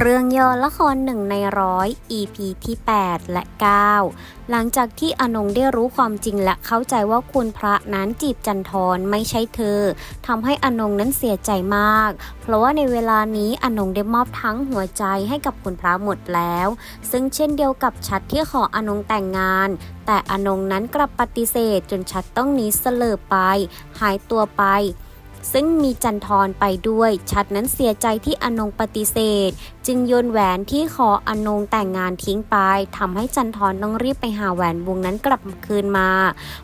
เรื่องย่อละครหนึ่งในร้อย EP ที่ 8 และ 9 หลังจากที่อนงได้รู้ความจริงและเข้าใจว่าคุณพระนั้นจีบจันทรไม่ใช่เธอทำให้อนงนั้นเสียใจมาก เพราะว่าในเวลานี้อนงได้มอบทั้งหัวใจให้กับคุณพระหมดแล้ว ซึ่งเช่นเดียวกับชัดที่ขออนงแต่งงาน แต่อนงนั้นกลับปฏิเสธจนชัดต้องหนีเสลอไป หายตัวไป ซึ่งมีจันทรไปด้วย ชัดนั้นเสียใจที่อนงปฏิเสธ จึงโยนแหวนที่ขออนงแต่งงานทิ้งไปทำให้จันทรต้องรีบไปหาแหวนวงนั้นกลับคืนมา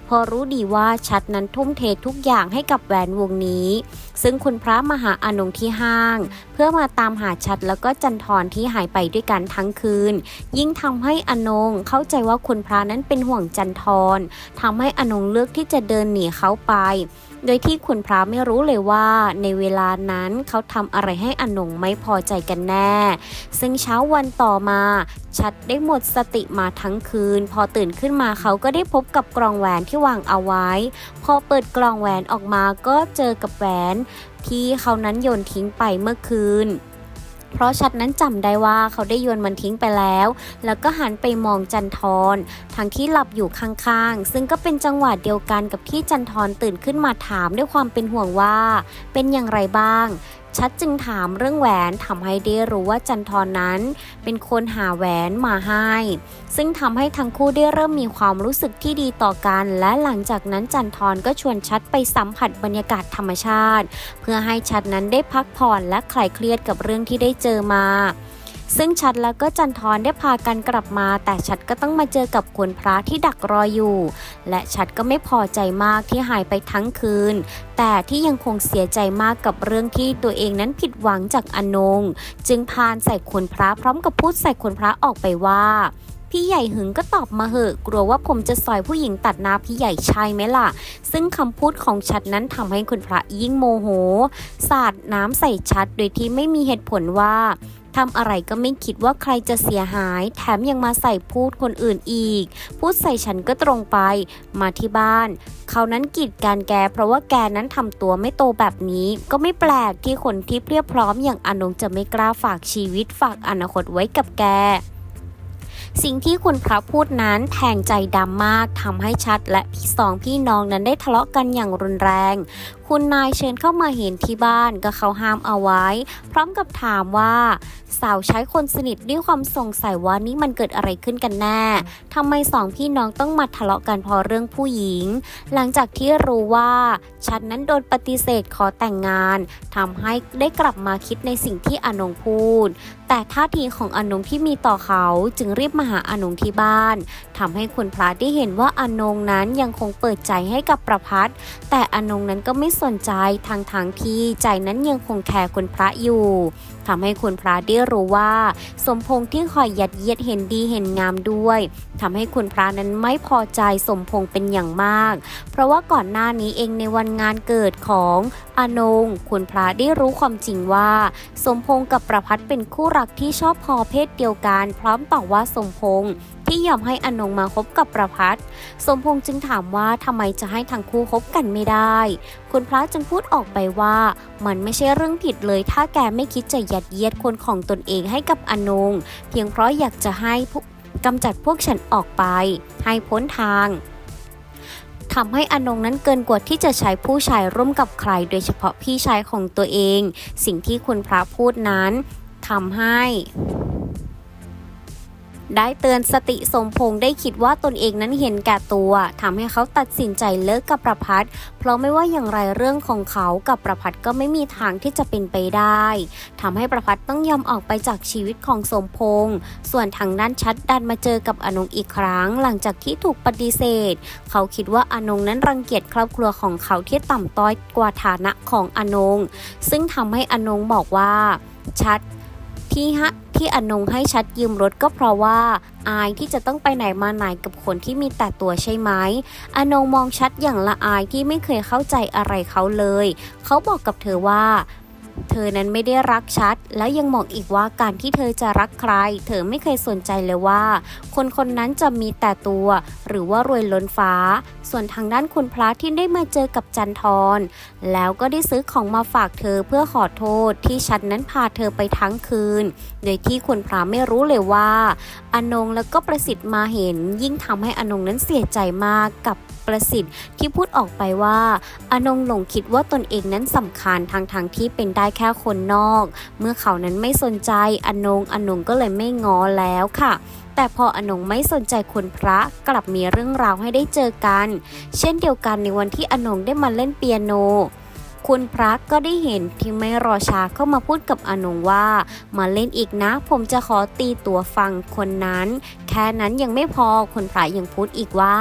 พอรู้ดีว่าชัดนั้นทุ่มเททุกอย่างให้กับแหวนวงนี้ ซึ่งคุณพระมหาอนงที่ห้าง เพื่อมาตามหาชัดแล้วก็จันทรที่หายไปด้วยกันทั้งคืน ยิ่งทำให้อนงเข้าใจว่าคุณพระนั้นเป็นห่วงจันทรทำให้อนงเลือกที่จะเดินหนีเขาไป โดยที่คุณพระไม่รู้เลยว่า ในเวลานั้นเขาทำอะไรให้อนงไม่พอใจกันแน่ ซึ่งเช้าวันต่อมา ชัดได้หมดสติมาทั้งคืน พอตื่นขึ้นมาเขาก็ได้พบกับกล่องแหวนที่วางเอาไว้ พอเปิดกล่องแหวนออกมาก็เจอกับแหวน ที่เขานั้นโยนทิ้งไปเมื่อคืน เพราะชัดนั้นจำได้ว่าเขาได้โยนมันทิ้งไปแล้ว แล้วก็หันไปมองจันทรทั้งที่หลับอยู่ข้างๆ ซึ่งก็เป็นจังหวะเดียวกันกับที่จันทรตื่นขึ้นมาถามด้วยความเป็นห่วงว่า เป็นอย่างไรบ้าง ชัดจึงถามเรื่องแหวนทำให้ได้รู้ว่าจันทรนั้น เป็นคนหาแหวนมาให้ ซึ่งทำให้ทั้งคู่ได้เริ่มมีความรู้สึกที่ดีต่อกัน และหลังจากนั้นจันทรก็ชวนชัดไปสัมผัสบรรยากาศธรรมชาติ เพื่อให้ชัดนั้นได้พักผ่อนและคลายเครียดกับเรื่องที่ได้เจอมา ซึ่งชัดแล้วก็จันทรได้พากันกลับมา แต่ชัดก็ต้องมาเจอกับคุณพระที่ดักรออยู่ และชัดก็ไม่พอใจมากที่หายไปทั้งคืน แต่ที่ยังคงเสียใจมากกับเรื่องที่ตัวเองนั้นผิดหวังจากอนง จึงพานใส่คุณพระพร้อมกับพูดใส่คุณพระออกไปว่า พี่ใหญ่หึงก็ตอบมาเหอะกลัวว่าผมจะสอยผู้หญิงตัดหน้าพี่ใหญ่ใช่ไหมล่ะ ซึ่งคำพูดของชัดนั้นทำให้คุณพระยิ่งโมโห สาดน้ำใส่ชัดโดยที่ไม่มีเหตุผลว่าทำอะไรก็ไม่คิดว่าใครจะเสียหาย แถมยังมาใส่พูดคนอื่นอีก พูดใส่ฉันก็ตรงไป มาที่บ้าน เขานั้นกีดการแก เพราะว่าแกนั้นทำตัวไม่โตแบบนี้ ก็ไม่แปลกที่คนที่เพียบพร้อมอย่างอนงจะไม่กล้าฝากชีวิตฝากอนาคตไว้กับแก สิ่งที่คุณพระพูดนั้นแทงใจดำมากทำให้ชัดและพี่สองพี่น้องนั้นได้ทะเลาะกันอย่างรุนแรง คุณนายเชิญเข้ามาเห็นที่บ้านก็เขาห้ามเอาไว้ พร้อมกับถามว่า สาวใช้คนสนิทด้วยความสงสัยว่านี่มันเกิดอะไรขึ้นกันแน่ทำไมสองพี่น้องต้องมาทะเลาะกันเพราะเรื่องผู้หญิง หลังจากที่รู้ว่าชัดนั้นโดนปฏิเสธขอแต่งงานทำให้ได้กลับมาคิดในสิ่งที่อนงพูด แต่ท่าทีของอนงที่มีต่อเขาจึงรีบมาหาอนงที่บ้านทำให้คุณพระได้เห็นว่าอนงนั้นยังคงเปิดใจให้กับประพัดแต่อนงนั้นก็ไม่สนใจทางทางที่ใจนั้นยังคงแคร์คุณพระอยู่ทำให้คุณพระได้รู้ว่า สมพงษ์ที่คอยยัดเยียดเห็นดีเห็นงามด้วยทำให้คุณพระนั้นไม่พอใจสมพงษ์เป็นอย่างมาก เพราะว่าก่อนหน้านี้เองในวันงานเกิดของอนงคุณพระได้รู้ความจริงว่า สมพงษ์กับประพัดเป็นคู่รักที่ชอบพอเพศเดียวกัน พร้อมต่อว่าสมพงษ์ ที่ยอมให้อนงมาคบกับประพัดสมพงษ์จึงถามว่าทำไมจะให้ทั้งคู่คบกันไม่ได้ คุณพระจึงพูดออกไปว่า มันไม่ใช่เรื่องผิดเลยถ้าแกไม่คิดจะยัดเยียดคนของตนเองให้กับอนง เพียงเพราะอยากจะให้กำจัดพวกฉันออกไป ให้พ้นทางทำให้อนงนั้นเกินกว่าที่จะใช้ผู้ชายร่วมกับใคร โดยเฉพาะพี่ชายของตัวเอง สิ่งที่คุณพระพูดนั้นทำให้ ได้เตือนสติสมพงษ์ได้คิดว่าตนเองนั้นเห็นแก่ตัวทำให้เขาตัดสินใจเลิกกับประพัดเพราะไม่ว่าอย่างไรเรื่องของเขากับประพัดก็ไม่มีทางที่จะเป็นไปได้ทำให้ประพัดต้องยอมออกไปจากชีวิตของสมพงษ์ส่วนทางด้านชัดดันมาเจอกับอนงอีกครั้ง หลังจากที่ถูกปฏิเสธ เขาคิดว่าอนงนั้นรังเกียจครอบครัวของเขาที่ต่ำต้อยกว่าฐานะของอนง ซึ่งทำให้อนงบอกว่าชัด ที่ฮะที่อนงให้ชัดยืมรถก็เพราะว่า อายที่จะต้องไปไหนมาไหนกับคนที่มีแต่ตัวใช่ไหมอนงมองชัดอย่างละอายที่ไม่เคยเข้าใจอะไรเขาเลย เขาบอกกับเธอว่า เธอนั้นไม่ได้รักชัด แล้วยังบอกอีกว่าการที่เธอจะรักใคร เธอไม่เคยสนใจเลยว่า คนคนนั้นจะมีแต่ตัว หรือว่ารวยล้นฟ้า ส่วนทางด้านคุณพระที่ได้มาเจอกับจันทรแล้วก็ได้ซื้อของมาฝากเธอเพื่อขอโทษที่ฉันนั้นพาเธอไปทั้งคืน โดยที่คุณพระไม่รู้เลยว่า อนงแล้วก็ประสิทธิ์มาเห็น ยิ่งทำให้อนงนั้นเสียใจมากกับ ประสิทธิ์ที่พูดออกไปว่า อนงหลงคิดว่าตนเองนั้นสำคัญทางทางที่เป็นได้แค่คนนอก เมื่อเขานั้นไม่สนใจอนงอนงก็เลยไม่ง้อแล้วค่ะแต่พออนงไม่สนใจคุณพระกลับมีเรื่องราวให้ได้เจอกัน เช่นเดียวกันในวันที่อนงได้มาเล่นเปียโน คุณพระก็ได้เห็นที่ไม่รอช้าเข้ามาพูดกับอนงว่า มาเล่นอีกนะ ผมจะขอตีตัวฟังคนนั้น แค่นั้นยังไม่พอคุณพระยังพูดอีกว่า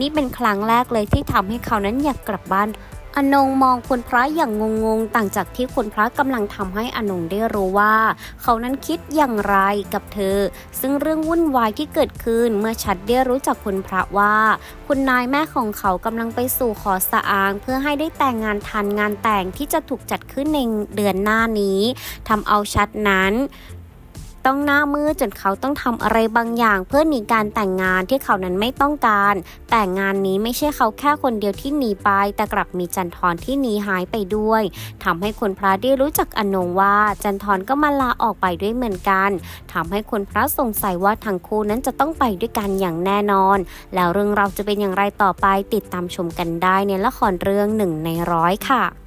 นี่เป็นครั้งแรกเลยที่ทำให้เขานั้นอยากกลับบ้าน อนงมองคุณพระอย่างงงๆ ต่างจากที่คุณพระกำลังทำให้อนงได้รู้ว่า เขานั้นคิดอย่างไรกับเธอ ซึ่งเรื่องวุ่นวายที่เกิดขึ้นเมื่อชัดได้รู้จักคุณพระว่า คุณนายแม่ของเขากำลังไปสู่ขอสะอาง เพื่อให้ได้แต่งงานทันงานแต่งที่จะถูกจัดขึ้นในเดือนหน้านี้ทำเอาชัดนั้น ต้องหน้ามืดจนเขาต้องทำอะไรบางอย่าง เพื่อหนีการแต่งงานที่เขานั้นไม่ต้องการ แต่งานนี้ไม่ใช่เขาแค่คนเดียวที่หนีไป แต่กลับมีจันทรที่หนีหายไปด้วยทำให้คุณพระได้รู้จักอนงว่า จันทรก็มาลาออกไปด้วยเหมือนกันทำให้คุณพระสงสัยว่าทั้งคู่นั้นจะต้องไปด้วยกันอย่างแน่นอน แล้วเรื่องเราจะเป็นอย่างไรต่อไปติดตามชมกันได้ในละครเรื่องหนึ่งในร้อยค่ะ